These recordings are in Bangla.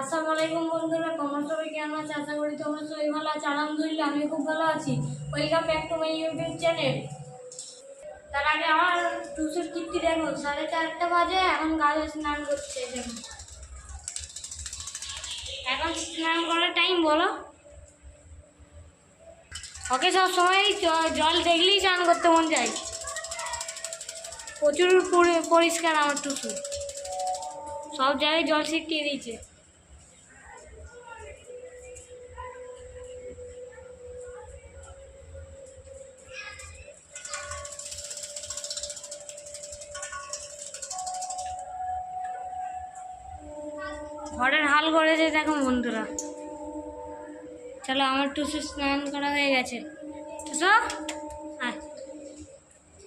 আসসালামু আলাইকুম বন্ধুরা, তোমরা সবাই কেমন আছো? আশা করি তোমরা সবাই ভালো আছো। আলহামদুলিল্লাহ আমি খুব ভালো আছি। Welcome back to my YouTube channel তার আগে আমার টুসুর কীর্তি দেখো, সাড়ে চারটা বাজে, এখন গাছে স্নান করছে এখন স্নান করার টাইম বলো। ওকে সব সময় জল দেখলেই স্নান করতে মন যায়। প্রচুর পরি- পরিষ্কার আমার টুসু। সব জায়গায় জল ছিটিয়ে দিয়েছে। ঘরের হাল করেছে দেখো বন্ধুরা। চলো, আমার টুসু স্নান করা হয়ে গেছে। টুসু? আয়।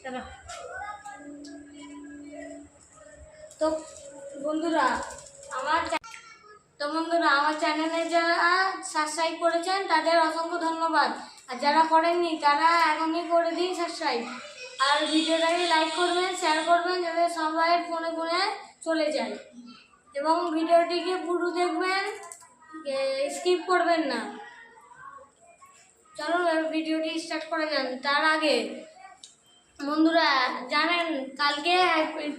চলো। তো বন্ধুরা, আমার তো বন্ধুরা, আমার চ্যানেলে যারা সাবস্ক্রাইব করেছেন, তাদের অসংখ্য ধন্যবাদ। আর যারা করেননি, তারা এখনই করে দিন সাবস্ক্রাইব আর ভিডিওটাকে লাইক করবেন শেয়ার করবেন, যাতে সবাই ফোনে ফোনে চলে যায়। এবং ভিডিওটিকে পুরো দেখবেন স্কিপ করবেন না। চলো ভিডিওটি স্টার্ট করা যান তার আগে, বন্ধুরা, জানেন, কালকে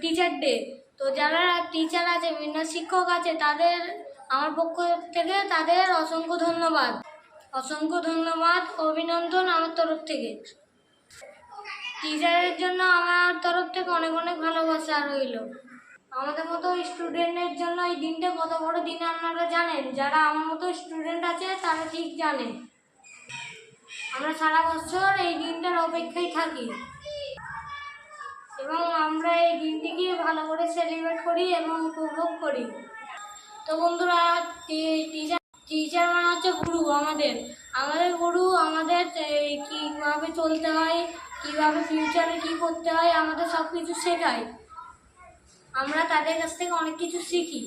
টিচার ডে তো যারা টিচার আছে, বিভিন্ন শিক্ষক আছে, তাদের, আমার পক্ষ থেকে তাদের অসংখ্য ধন্যবাদ। অসংখ্য ধন্যবাদ, অভিনন্দন আমার তরফ থেকে। টিচারের জন্য আমার তরফ থেকে অনেক অনেক ভালোবাসা রইল। আমাদের মতো স্টুডেন্টের জন্য এই দিনটা কত বড় দিন আপনারা জানেন? যারা আমার মতো স্টুডেন্ট আছে, তারা ঠিক জানে। আমরা সারা বছর এই দিনটার অপেক্ষায় থাকি। এবং আমরা এই দিনটিকে ভালো করে সেলিব্রেট করি এবং উপভোগ করি। তো বন্ধুরা টিচার টিচার মানে হচ্ছে গুরু আমাদের। আমাদের গুরু আমাদের কীভাবে চলতে হয়, কীভাবে ফিউচারে কী করতে হয়, আমাদের সব কিছু শেখায়। আমরা তাদের কাছ থেকে অনেক কিছু শিখি।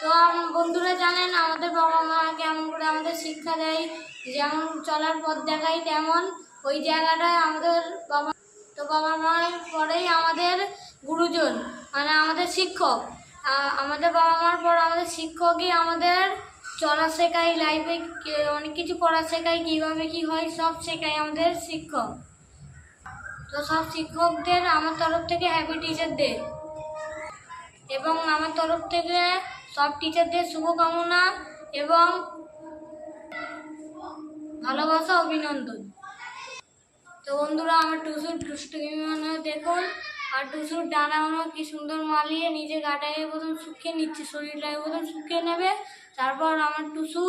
তো বন্ধুরা জানেন, আমাদের বাবা মা কেমন করে আমাদের শিক্ষা দেয়, যেমন চলার পথ দেখায় তেমন ওই জায়গাটায় আমাদের বাবা, তো বাবা মার পরেই আমাদের গুরুজন মানে আমাদের শিক্ষক। আমাদের বাবা মার পর আমাদের শিক্ষকই আমাদের চলা শেখায় লাইফে অনেক কিছু পড়া শেখায়, কীভাবে কী হয়, সব শেখায় আমাদের শিক্ষক। তো সব শিক্ষকদের আমার তরফ থেকে হ্যাপি টিচার ডে এবং আমার তরফ থেকে সব টিচারদের শুভকামনা এবং ভালোবাসা, অভিনন্দন। তো বন্ধুরা, আমার টুসুর দুষ্টুমি মানে দেখুন। আর টুসুর ডানাগুলো কি সুন্দর মালিয়ে নিজে গাটাকে প্রথম শুকিয়ে নিচ্ছে, শরীরটাকে প্রথম শুকিয়ে নেবে। তারপর আমার টুসু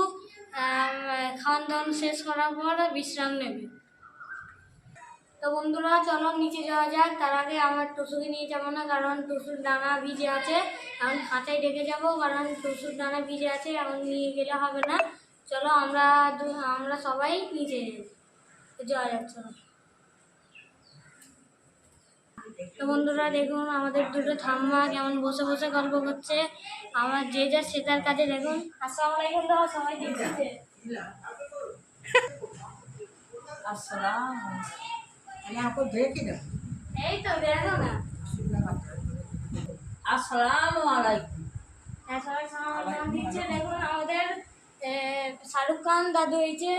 খাওয়ান দাওয়ান শেষ করার পর বিশ্রাম নেবে। তো বন্ধুরা, চলো নিচে যাওয়া যাক। তার আগে আমার টুসুকে নিয়ে যাব না, কারণ টুসুর ডাঙা ভিজে আছে। এখন খাঁচায় ডেকে যাব, কারণ টুসুর দানা ভিজে আছে, এখন নিয়ে গেলে হবে না। চলো আমরা আমরা সবাই নিচে যাওয়া যাক, চলো। তো বন্ধুরা, দেখুন, আমাদের দুটো থাম্মা কেমন বসে বসে গল্প করছে। আমার যে যা সে তার কাজে দেখুন। আসসালাম তো সবাই আসসালাম। তো শাহরুখ খান দাদু হয়েছে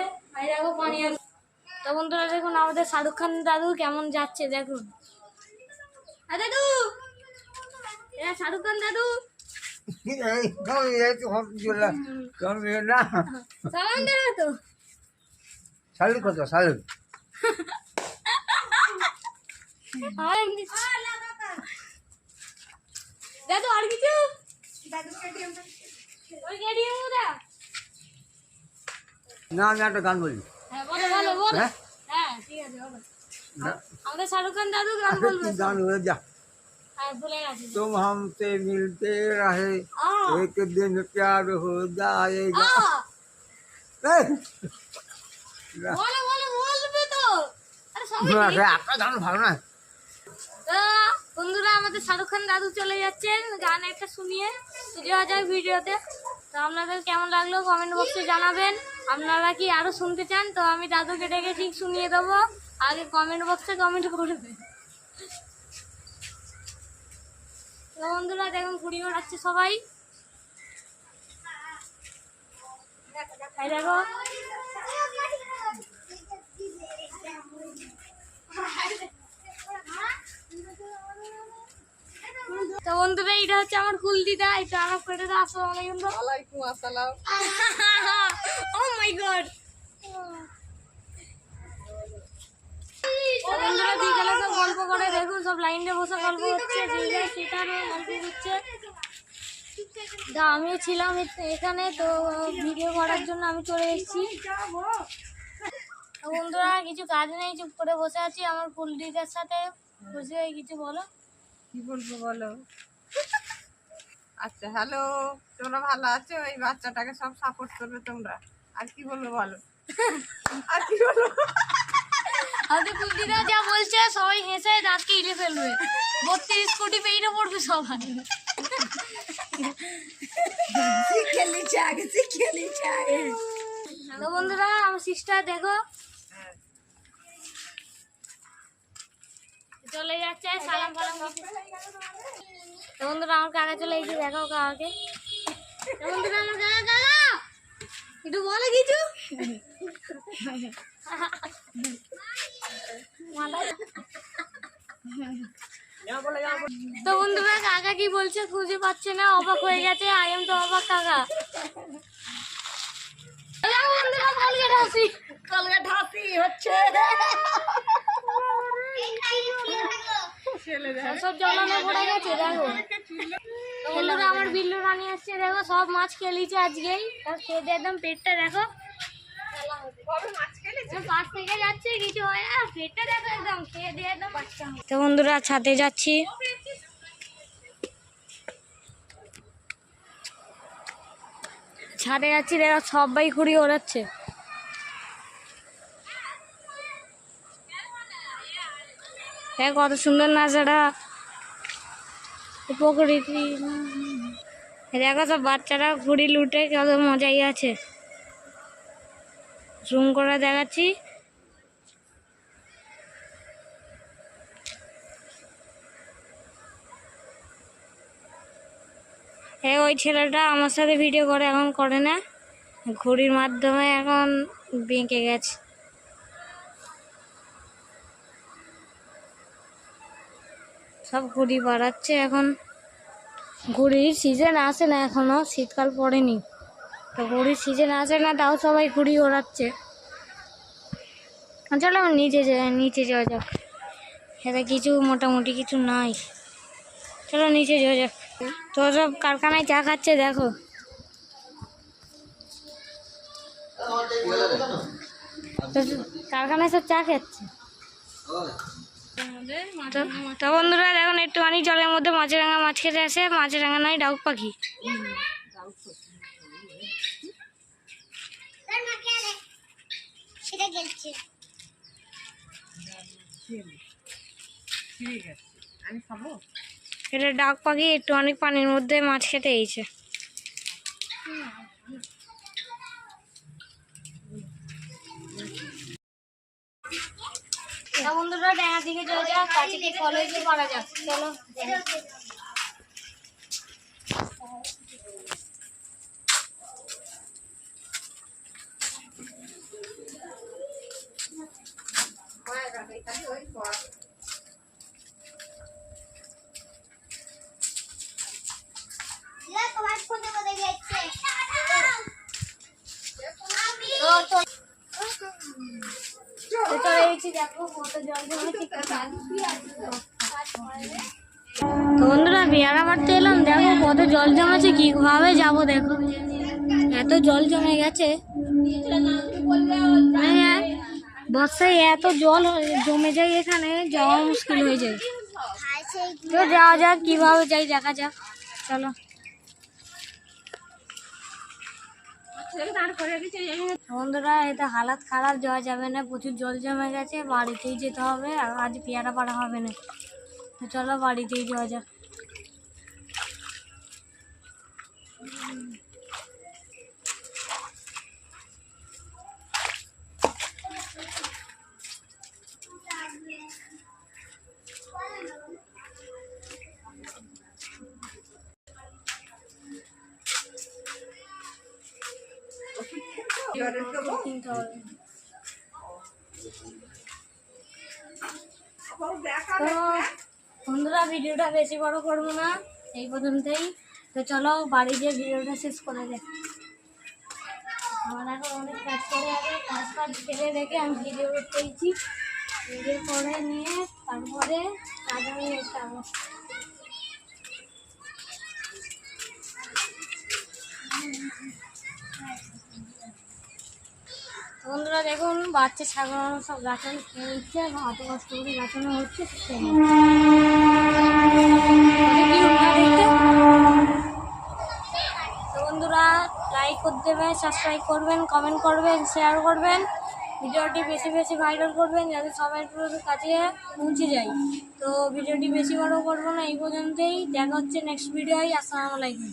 বন্ধুরা দেখুন আমাদের শাহরুখ খান দাদু কেমন যাচ্ছে দেখুন হ্যাঁ দাদু শাহরুখ খান দাদু শাহরুখ কত শাহরুখ দাদু আর কিছু ওই কেডিএম ওটা না আমি একটা গান বলি হ্যাঁ বলো বলো বলো হ্যাঁ? হ্যাঁ ঠিক আছে বলো না- আমাদের শাহরুখ খান দাদু গান বলবে গান হয়ে যা হ্যাঁ ভুলে গেছি तुम हमसे मिलते रहे আ एक दिन प्यार हो जाएगा আ ए! বলো বলো বলবে তো আরে সবাই না, দেখছে। একটা গান ভালো না তো বন্ধুরা, আমাদের শাহরুখ খান দাদু চলে যাচ্ছেন গান একটা শুনিয়ে। যাওয়া যায় ভিডিওতে। তো আপনাদের কেমন লাগল কমেন্ট বক্সে জানাবেন। আপনারা কি আরও শুনতে চান? তো আমি দাদুকে ডেকে ঠিক শুনিয়ে দেবো। আগে কমেন্ট বক্সে কমেন্ট করবে তো বন্ধুরা, দেখুন ঘুড়ি ওড়াচ্ছে সবাই। দেখো। তো বন্ধুরা এটা হচ্ছে আমার কুলদিদা এটা আমার পেটে আসসালামু আলাইকুম। ওয়ালাইকুম আসসালাম। ও মাই গড বন্ধুরা বিকালে সব গল্প করে দেখুন সব লাইনে বসে গল্প হচ্ছে যে যার সেটারও গল্প করছে তা আমিও ছিলাম এখানে তো ভিডিও করার জন্য আমি চলে এসেছি। বন্ধুরা কিছু কাজ নেই চুপ করে বসে আছি আমার কুলদিদার সাথে। বসে কিছু বলো। কি বলব বলো? আচ্ছা হ্যালো তোমরা ভালো আছো? এই বাচ্চাটাকে সব সাপোর্ট করবে তোমরা। আর কি বলব বলো? আর কি বলব? যা বলছে সবাই হেসে দাঁতকে ইলে ফেলবে। বত্রিশ কোটি পেইরে পড়বে সবাই। তো বন্ধুরা আমার সিস্টার দেখো। চলে যাচ্ছে সালাম ফালাম। তো বন্ধুরা আমার কাকা চলে এসে দেখাও কাকাকে বন্ধুরা আমার কাকা কাকা একটু বলে কিছু। তো বন্ধুরা কাকা কি বলছে খুঁজে পাচ্ছে না অবাক হয়ে গেছে। আই এম তো অবাক কাকা। বন্ধুরা হাসি হচ্ছে। সব জলানো পড়ে গেছে দেখো। তো বন্ধুরা আমার বিল্লু রানী আসছে দেখো সব মাছ খেলিছে আজকেই। আর খেয়ে দিয়ে একদম পেটটা দেখো। পাশ থেকে যাচ্ছে কিছু হয় না পেটটা দেখো একদম খেয়ে দিয়ে একদম তো বন্ধুরা ছাদে যাচ্ছি। ছাদে যাচ্ছি দেখো সবাই ঘুরি ওড়াচ্ছে। দেখ কত সুন্দর নাচাটা প্রকৃতি দেখো সব বাচ্চারা ঘুড়ি লুটে কত মজাই আছে। জুম করে দেখাচ্ছি। হ্যাঁ ওই ছেলেটা আমার সাথে ভিডিও করে, এখন করে না। ঘড়ির মাধ্যমে এখন বেঁকে গেছে। সব ঘুড়ি বাড়াচ্ছে এখন। ঘুড়ির সিজন আসে না, এখনও শীতকাল পড়েনি। তো ঘুড়ির সিজন আসে না, তাও সবাই ঘুড়ি ওড়াচ্ছে। চলো নিচে যাই, নিচে যাওয়া যাক। এতে কিছু মোটামুটি কিছু নাই। চলো নিচে যাওয়া যাক। তো সব কারখানায় চা খাচ্ছে, দেখো। কারখানায় সব চা খাচ্ছে। তো- তো বন্ধুরা এখন একটুখানি জলের মধ্যে মাছরাঙা মাছ খেতে আসে। মাছরাঙা নয় ডাউক পাখি। এটা ডাক পাখি একটু অনেক পানির মধ্যে মাছ খেতে এইছে বন্ধুরা ডাঙার দিকে চলে যাক কাছে কি কলেজে পারা যাক চলো। তো তো বন্ধুরা, বিয়ারা মারতে এলাম, দেখো কত জল জমেছে, কীভাবে যাব দেখো। এত জল জমে গেছে। মানে বর্ষায় এত জল জমে যায় এখানে, যাওয়া মুশকিল হয়ে যায়। তো যাওয়া যাক, কীভাবে যাই, দেখা যাক। চলো। বন্ধুরা, এটা হালাত খারাপ, যাওয়া যাবে না, প্রচুর জল জমে গেছে, বাড়িতেই যেতে হবে, আর আজ পেয়ারা পাড়া হবে না। তো চলো বাড়িতেই যাওয়া যাক। তো বন্ধুরা ভিডিওটা বেশি বড় করব না এই পর্যন্তই। তো চলো বাড়ি গিয়ে ভিডিওটা শেষ করে দে আমার এখন অনেক কাজ করে আছে কাজ কাজ ফেলে রেখে আমি ভিডিও করতেইছি। ভিডিও করে নিয়ে তারপরে কাজ আমি যাব বন্ধুরা দেখুন, বাচ্চা ছাগল সব গাছানো খেয়ে এবং অত কষ্ট করে গাছানো হচ্ছে বন্ধুরা লাইক করে দেবেন সাবস্ক্রাইব করবেন কমেন্ট করবেন শেয়ার করবেন। ভিডিওটি বেশি বেশি ভাইরাল করবেন, যাতে সবাই কাছে পৌঁছে যায়। তো ভিডিওটি বেশি বড় করব না, এই পর্যন্তই। দেখা হচ্ছে নেক্সট ভিডিওয় আসসালামু আলাইকুম।